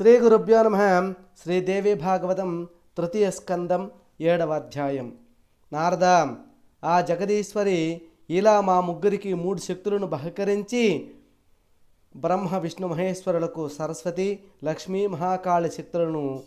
శ్రీ గురుభ్యో నమ. శ్రీదేవి భాగవతం తృతీయ స్కందం ఏడవ అధ్యాయం. నారద ఆ జగదీశ్వరి ఇలా మా ముగ్గురికి మూడు శక్తులను బహకరించి బ్రహ్మ విష్ణు మహేశ్వరులకు సరస్వతి లక్ష్మీ మహాకాళి శక్తులను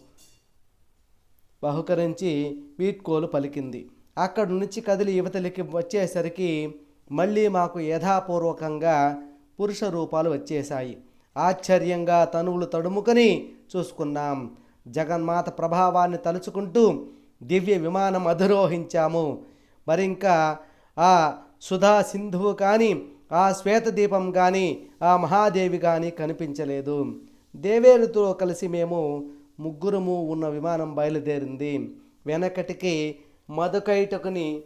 బహుకరించి వీట్కోలు పలికింది. అక్కడి నుంచి కదిలి యువతలకి వచ్చేసరికి మళ్ళీ మాకు యథాపూర్వకంగా పురుష రూపాలు వచ్చేశాయి. ఆశ్చర్యంగా తనువులు తడుముకొని చూసుకున్నాం. జగన్మాత ప్రభావాన్ని తలుచుకుంటూ దివ్య విమానం అధిరోహించాము. మరింకా ఆ సుధా సింధువు కానీ ఆ శ్వేతదీపం కానీ ఆ మహాదేవి కానీ కనిపించలేదు. దేవేరుతో కలిసి మేము ముగ్గురము ఉన్న విమానం బయలుదేరింది. వెనకటికి మధుకైటకుని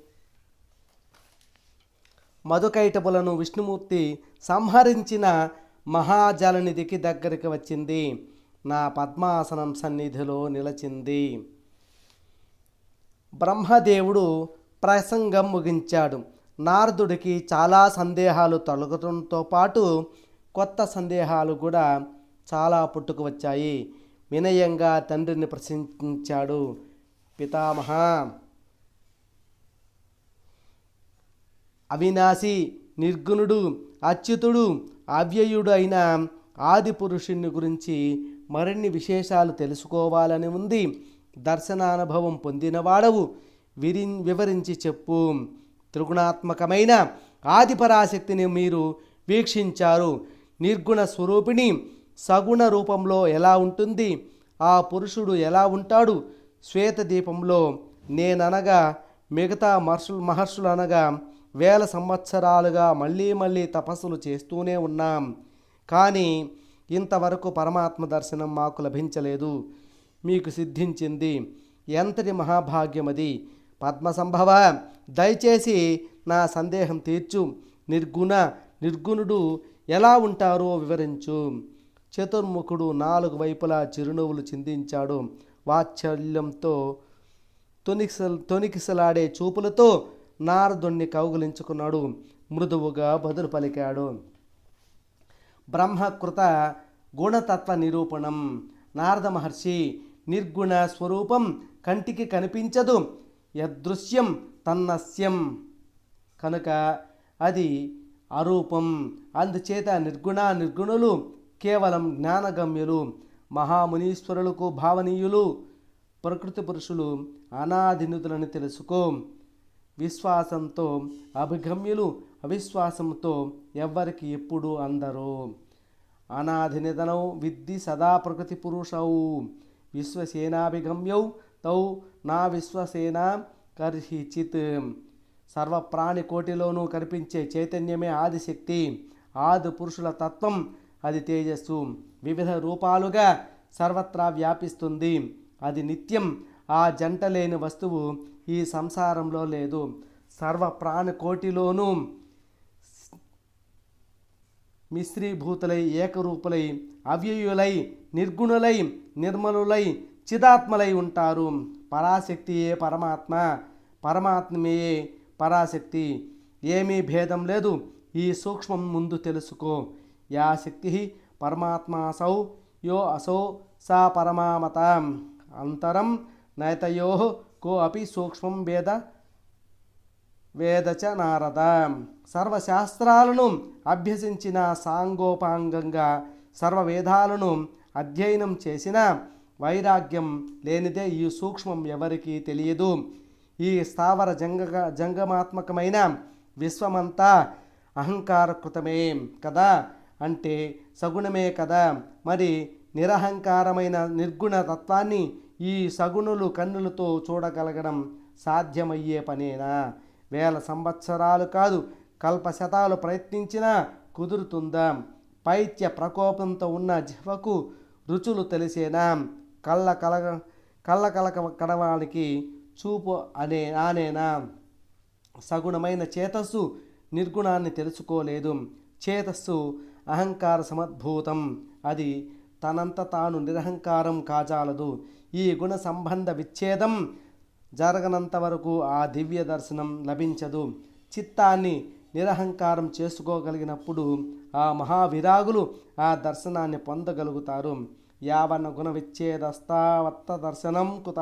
మధుకైటపులను విష్ణుమూర్తి సంహరించిన మహాజలనిధికి దగ్గరికి వచ్చింది. నా పద్మాసనం సన్నిధిలో నిలచింది. బ్రహ్మదేవుడు ప్రసంగం ముగించాడు. నారదుడికి చాలా సందేహాలు తొలగడంతో పాటు కొత్త సందేహాలు కూడా చాలా పుట్టుకు వచ్చాయి. వినయంగా తండ్రిని ప్రశంసించాడు పితామహ! అవినాశి నిర్గుణుడు అచ్యుతుడు అవ్యయుడు అయిన ఆది పురుషుణ్ణి గురించి మరిన్ని విశేషాలు తెలుసుకోవాలని ఉంది. దర్శనానుభవం పొందినవాడవు. విరి వివరించి చెప్పు. త్రిగుణాత్మకమైన ఆదిపరాశక్తిని మీరు వీక్షించారు. నిర్గుణ స్వరూపిణి సగుణ రూపంలో ఎలా ఉంటుంది? ఆ పురుషుడు ఎలా ఉంటాడు? శ్వేత దీపంలో నేననగా మిగతా మహర్షులు మహర్షులు అనగా వేల సంవత్సరాలుగా మళ్ళీ మళ్ళీ తపస్సులు చేస్తూనే ఉన్నాం. కానీ ఇంతవరకు పరమాత్మ దర్శనం మాకు లభించలేదు. మీకు సిద్ధించింది ఎంతటి మహాభాగ్యమది? పద్మసంభవ దయచేసి నా సందేహం తీర్చు. నిర్గుణ నిర్గుణుడు ఎలా ఉంటారో వివరించు. చతుర్ముఖుడు నాలుగు వైపులా చిరునవ్వులు చిందించాడు. వాత్సల్యంతో తొనికిస తొనికిసలాడే చూపులతో నారదుణ్ణి కౌగులించుకున్నాడు. మృదువుగా బదులు పలికాడు. బ్రహ్మకృత గుణతత్వ నిరూపణం. నారద మహర్షి నిర్గుణ స్వరూపం కంటికి కనిపించదు. యదృశ్యం తన్నస్యం. కనుక అది అరూపం. అందుచేత నిర్గుణ నిర్గుణులు కేవలం జ్ఞానగమ్యులు మహామునీశ్వరులకు భావనీయులు ప్రకృతి పురుషులు అనాధినుతులని తెలుసుకో. విశ్వాసంతో అభిగమ్యులు అవిశ్వాసంతో ఎవ్వరికి ఎప్పుడు అందరు. అనాధి నిధనౌ విద్ది సదా ప్రకృతి పురుషౌ. విశ్వసేనాభిగమ్యౌ తౌ నా విశ్వసేన కర్హిచిత్. సర్వప్రాణి కోటిలోనూ కనిపించే చైతన్యమే ఆదిశక్తి. ఆది పురుషుల తత్వం అది తేజస్సు. వివిధ రూపాలుగా సర్వత్రా వ్యాపిస్తుంది. అది నిత్యం ఆ జంట లేని వస్తువు ఈ సంసారంలో లేదు. సర్వ ప్రాణ కోటిలోనూ మిశ్రీభూతులై ఏకరూపులై అవ్యయులై నిర్గుణులై నిర్మలులై చిదాత్మలై ఉంటారు. పరాశక్తియే పరమాత్మ పరమాత్మయే పరాశక్తి. ఏమీ భేదం లేదు. ఈ సూక్ష్మం ముందు తెలుసుకో. యా శక్తి పరమాత్మాసౌ యో అసౌ సా పరమామత. అంతరం నైతయో కో అపి సూక్ష్మం వేద వేదచ నారద సర్వశాస్త్రాలను అభ్యసించిన సాంగోపాంగంగా సర్వ వేదాలను అధ్యయనం చేసిన వైరాగ్యం లేనిదే ఈ సూక్ష్మం ఎవరికీ తెలియదు. ఈ స్థావర జంగ జంగమాత్మకమైన విశ్వమంతా అహంకారకృతమే కదా? అంటే సగుణమే కదా? మరి నిరహంకారమైన నిర్గుణ తత్వాన్ని ఈ సగుణులు కన్నులతో చూడగలగడం సాధ్యమయ్యే పనేనా? వేల సంవత్సరాలు కాదు కల్పశతాలు ప్రయత్నించినా కుదురుతుందా. పైత్య ప్రకోపంతో ఉన్న జిహ్వకు రుచులు తెలిసేనా? కళ్ళ కలగ కళ్ళ కలక కడవానికి చూపు అనే ఆనేనా? సగుణమైన చేతస్సు నిర్గుణాన్ని తెలుసుకోలేదు. చేతస్సు అహంకార సమద్భూతం. అది తనంత తాను నిరహంకారం కాజాలదు. ఈ గుణ సంబంధ విచ్ఛేదం జరగనంత వరకు ఆ దివ్య దర్శనం లభించదు. చిత్తాన్ని నిరహంకారం చేసుకోగలిగినప్పుడు ఆ మహావిరాగులు ఆ దర్శనాన్ని పొందగలుగుతారు. యావన్న గుణ విచ్ఛేదస్తావత్త దర్శనం కుత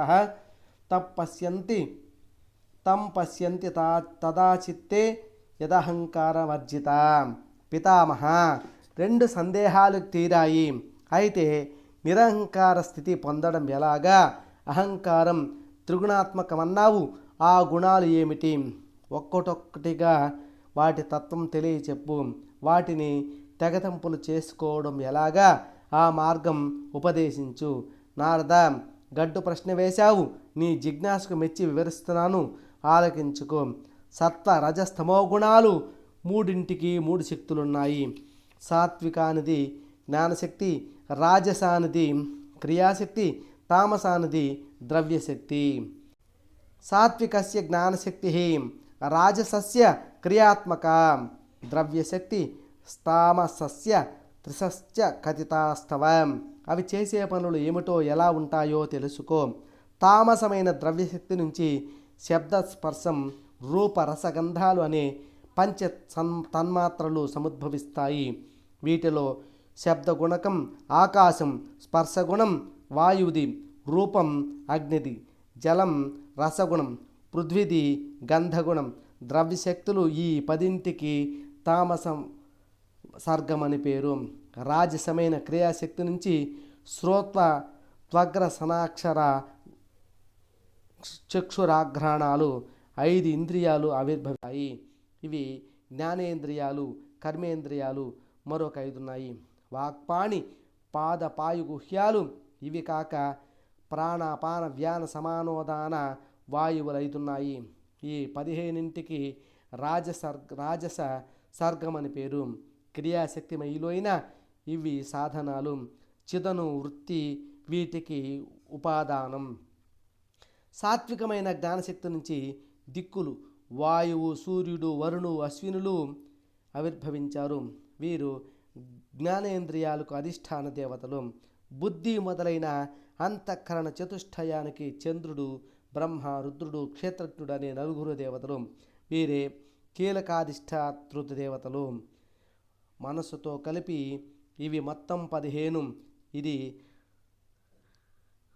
తప్పశ్యంతి తం పశ్యంతి తా తదా చిత్తే యదహంకారవర్జిత. పితామహ రెండు సందేహాలు తీరాయి. అయితే నిరహంకార స్థితి పొందడం ఎలాగా? అహంకారం త్రిగుణాత్మకమన్నావు. ఆ గుణాలు ఏమిటి? ఒక్కొక్కటిగా వాటి తత్వం తెలియచెప్పు. వాటిని తెగతంపులు చేసుకోవడం ఎలాగా? ఆ మార్గం ఉపదేశించు. నారద గడ్డు ప్రశ్న వేశావు. నీ జిజ్ఞాసకు మెచ్చి వివరిస్తున్నాను. ఆలకించుకో. సత్వ రజస్తమో గుణాలు. మూడింటికి మూడు శక్తులున్నాయి. సాత్వికానిది జ్ఞానశక్తి రాజసానిది క్రియాశక్తి తామసానిది ద్రవ్యశక్తి. సాత్వికస్య జ్ఞానశక్తి రాజసస్య క్రియాత్మక ద్రవ్యశక్తి స్థామసస్య త్రిసస్య కథితాస్తవ. అవి చేసే పనులు ఏమిటో ఎలా ఉంటాయో తెలుసుకో. తామసమైన ద్రవ్యశక్తి నుంచి శబ్ద స్పర్శం రూప రసగంధాలు అనే పంచ సన్ తన్మాత్రలు సముద్భవిస్తాయి. వీటిలో శబ్దగుణకం ఆకాశం స్పర్శగుణం వాయువుది రూపం అగ్నిది జలం రసగుణం పృథ్వీది గంధగుణం ద్రవ్యశక్తులు ఈ పదింటికి తామసం సర్గమని పేరు. రాజసమైన క్రియాశక్తి నుంచి శ్రోత్వ త్వగ్ర సనాక్షర చక్షురాఘ్రాణాలు ఐదు ఇంద్రియాలు ఆవిర్భవిస్తాయి. ఇవి జ్ఞానేంద్రియాలు కర్మేంద్రియాలు మరొక ఐదు ఉన్నాయి వాక్పాణి పాద పాయుగుహ్యాలు ఇవి కాక ప్రాణాపాన వ్యాన సమానోదాన వాయువులు ఐదున్నాయి ఈ పదిహేనింటికి రాజస రాజస సర్గం అని పేరు. క్రియాశక్తి మైలోైన ఇవి సాధనాలు. చిదను వృత్తి వీటికి ఉపాదానం. సాత్వికమైన జ్ఞానశక్తి నుంచి దిక్కులు వాయువు సూర్యుడు వరుణు అశ్వినులు ఆవిర్భవించారు. వీరు జ్ఞానేంద్రియాలకు అధిష్టాన దేవతలు బుద్ధి మొదలైన అంతఃకరణ చతుష్టయానికి చంద్రుడు బ్రహ్మ రుద్రుడు క్షేత్రజ్ఞుడు అనే నలుగురు దేవతలు వీరే కీలకాధిష్టాతృత దేవతలు. మనసుతో కలిపి ఇవి మొత్తం పదిహేను. ఇది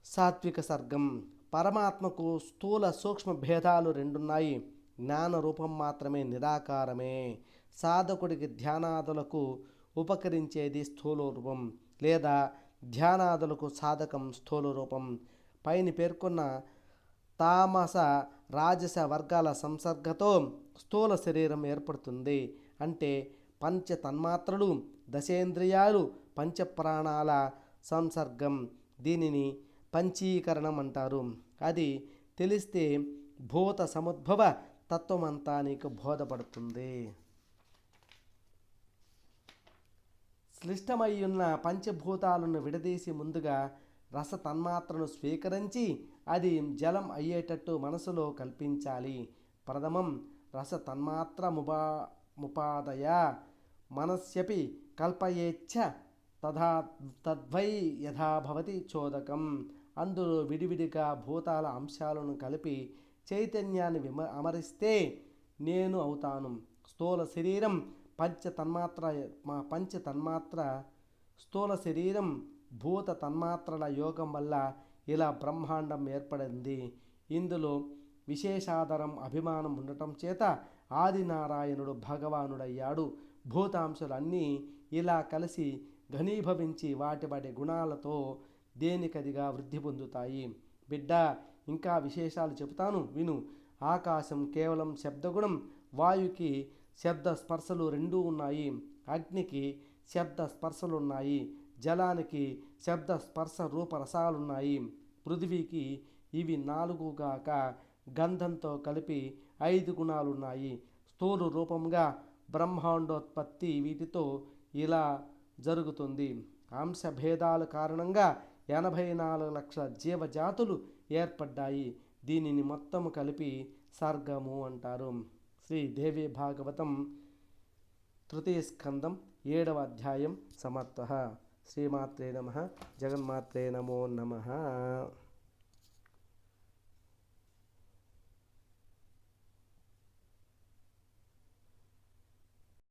సాత్విక సర్గం. పరమాత్మకు స్థూల సూక్ష్మ భేదాలు రెండున్నాయి. జ్ఞాన రూపం మాత్రమే నిరాకారమే. సాధకుడికి ధ్యానాదులకు ఉపకరించేది స్థూల రూపం లేదా ధ్యానాదులకు సాధకం స్థూల రూపం పైన పేర్కొన్న తామస రాజస వర్గాల సంసర్గతో స్థూల శరీరం ఏర్పడుతుంది. అంటే పంచ తన్మాత్రలు దశేంద్రియాలు పంచప్రాణాల సంసర్గం. దీనిని పంచీకరణం అంటారు. అది తెలిస్తే భూత సముద్భవ తత్వమంతా నీకు బోధపడుతుంది. క్లిష్టమై ఉన్న పంచభూతాలను విడదీసి ముందుగా రస తన్మాత్రను స్వీకరించి అది జలం అయ్యేటట్టు మనసులో కల్పించాలి. ప్రథమం రస తన్మాత్ర ముపా ముపాదయ మనస్యపి కల్పయేచ్ఛ తథా తద్వై యథాభవతి చోదకం. అందులో విడివిడిగా భూతాల అంశాలను కలిపి చైతన్యాన్ని విమ అమరిస్తే నేను అవుతాను. స్థూల శరీరం పంచ తన్మాత్ర మా- పంచ తన్మాత్ర స్థూల శరీరం భూత తన్మాత్రల యోగం వల్ల ఇలా బ్రహ్మాండం ఏర్పడింది. ఇందులో విశేషాదరం అభిమానం ఉండటం చేత ఆదినారాయణుడు భగవానుడయ్యాడు. భూతాంశులన్నీ ఇలా కలిసి ఘనీభవించి వాటి వాటి గుణాలతో దేనికదిగా వృద్ధి పొందుతాయి? బిడ్డ ఇంకా విశేషాలు చెబుతాను. విను. ఆకాశం కేవలం శబ్దగుణం వాయుకి శబ్ద స్పర్శలు రెండూ ఉన్నాయి. అగ్నికి శబ్ద స్పర్శలు ఉన్నాయి జలానికి శబ్ద స్పర్శ రూపరసాలున్నాయి పృథివీకి ఇవి నాలుగుగాక గంధంతో కలిపి ఐదు గుణాలున్నాయి. స్థూల రూపంగా బ్రహ్మాండోత్పత్తి వీటితో ఇలా జరుగుతుంది. అంశభేదాల కారణంగా ఎనభై నాలుగు లక్షల జీవజాతులు ఏర్పడ్డాయి. దీనిని మొత్తం కలిపి సర్గము అంటారు. శ్రీదేవి భాగవతం తృతీయ స్కందం ఏడవ అధ్యాయం సమర్థ శ్రీమాత్రే నమ జగన్మాత్రే నమో నమ.